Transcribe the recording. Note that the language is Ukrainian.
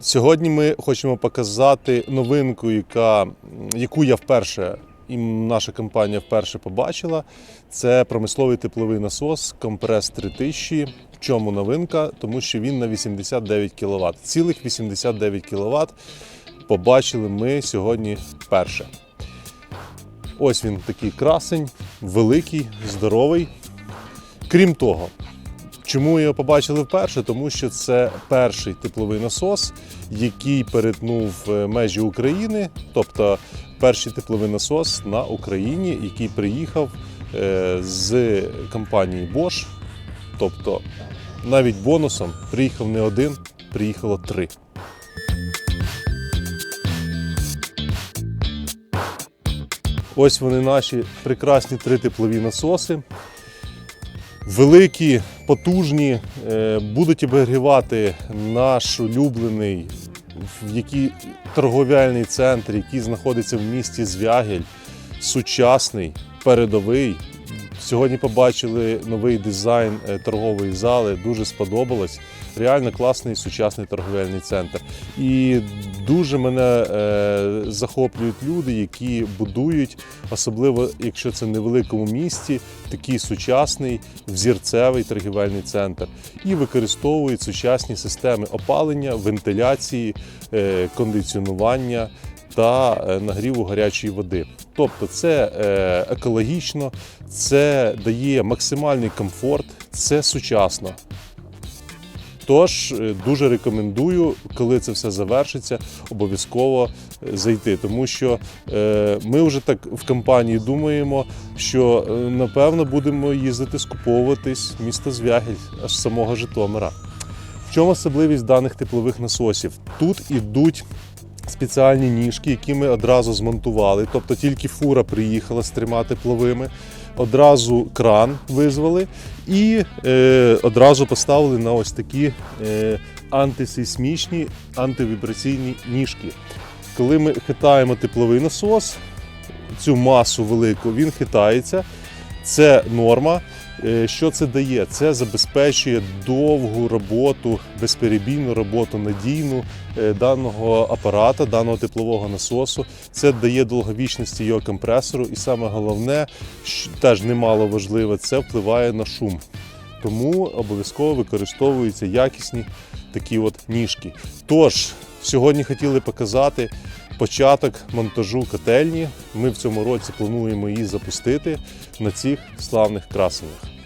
Сьогодні ми хочемо показати новинку, яка, яку я вперше і наша компанія вперше побачила. Це промисловий тепловий насос Компрес 3000. В чому новинка? Тому що він на 89 кВт. Цілих 89 кВт побачили ми сьогодні вперше. Ось він такий красень, великий, здоровий. Крім того, Чому його побачили вперше? Тому що це перший тепловий насос, який перетнув е, межі України, тобто перший тепловий насос на Україні, який приїхав е, з компанії Bosch. Тобто навіть бонусом приїхав не один, приїхало три. Ось вони наші прекрасні три теплові насоси великі, потужні, е, будуть обігрівати наш улюблений в який торговельний центр, який знаходиться в місті Звягель, сучасний, передовий. Сьогодні побачили новий дизайн е, торгової зали, дуже сподобалось. Реально класний сучасний торговельний центр. І дуже мене е, захоплюють люди, які будують, особливо якщо це в невеликому місті, такий сучасний взірцевий торгівельний центр. І використовують сучасні системи опалення, вентиляції, е, кондиціонування та е, нагріву гарячої води. Тобто це е, екологічно, це дає максимальний комфорт, це сучасно. Тож е, дуже рекомендую, коли це все завершиться, обов'язково зайти. Тому що ми вже так в компанії думаємо, що напевно будемо їздити скуповуватись місто Звягель, аж з самого Житомира. В чому особливість даних теплових насосів? Тут ідуть спеціальні ніжки, які ми одразу змонтували. Тобто тільки фура приїхала з трьома тепловими, одразу кран визвали і е, одразу поставили на ось такі е, антисейсмічні, антивібраційні ніжки. Коли ми хитаємо тепловий насос, цю масу велику, він хитається. Це норма. Е, Що це дає? Це забезпечує довгу роботу, безперебійну роботу, надійну е, даного апарата, даного теплового насосу. Це дає довговічності його компресору, і саме головне, що теж немало важливе, це впливає на шум. Тому обов'язково використовуються якісні такі от ніжки. Тож, сьогодні хотіли показати початок монтажу котельні. Ми в цьому році плануємо її запустити на цих славних красеннях.